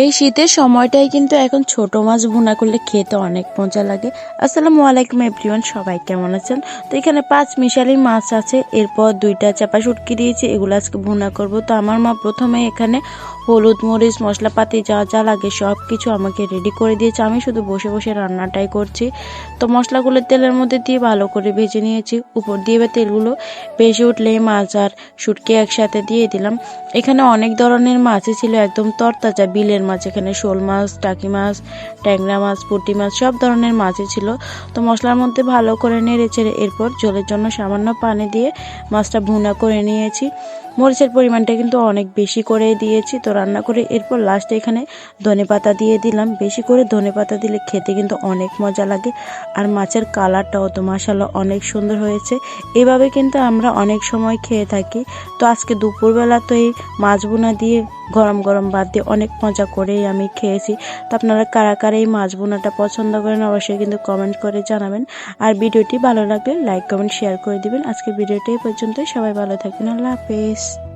এই শীতের সময়টাই কিন্তু এখন ছোট মাছ ভুনা করলে খেতে অনেক মজা লাগে। আসসালামু আলাইকুম এভরিওয়ান, সবাই কেমন আছেন? তো এখানে পাঁচ মিশালি মাছ আছে, এরপর দুইটা চাপা শুটকি দিয়েছি, এগুলো আজকে ভুনা করব। তো আমার মা প্রথমে এখানে হলুদ, মরিচ, মশলাপাতি যা যা লাগে সব কিছু আমাকে রেডি করে দিয়েছে। আমি শুধু বসে বসে রান্নাটাই করছি। তো মশলাগুলো তেলের মধ্যে দিয়ে ভালো করে ভেজে নিয়েছি। উপর দিয়ে বা তেলগুলো ভেসে উঠলেই মাছ আর শুটকি একসাথে দিয়ে দিলাম। এখানে অনেক ধরনের মাছই ছিল, একদম তরতাজা, বিলের মাছ, এখানে শোল মাছ, টাকি মাছ, ট্যাংরা মাছ, পুঁটি মাছ, সব ধরনের মাছই ছিল। তো মশলার মধ্যে ভালো করে নেড়ে চেড়ে এরপর জলের জন্য সামান্য পানি দিয়ে মাছটা ভুনা করে নিয়েছি। মরিচের পরিমাণটা কিন্তু অনেক বেশি করে দিয়েছি। তো রান্না করে এরপর লাস্টে এখানে ধনে পাতা দিয়ে দিলাম। বেশি করে ধনে পাতা দিলে খেতে কিন্তু অনেক মজা লাগে। আর মাছের কালারটাও তো মাসাল্লাহ অনেক সুন্দর হয়েছে। এভাবে কিন্তু আমরা অনেক সময় খেয়ে থাকি। তো আজকে দুপুরবেলা তো এই মাছ বোনা দিয়ে গরম গরম ভাত দিয়ে অনেক মজা করেই আমি খেয়েছি। তো আপনারা কারা কারা এই মাছ বোনাটা পছন্দ করেন অবশ্যই কিন্তু কমেন্ট করে জানাবেন। আর ভিডিওটি ভালো লাগলে লাইক কমেন্ট শেয়ার করে দিবেন। আজকে ভিডিওটি এই পর্যন্তই। সবাই ভালো থাকবেন। আল্লাহ হাফেজ।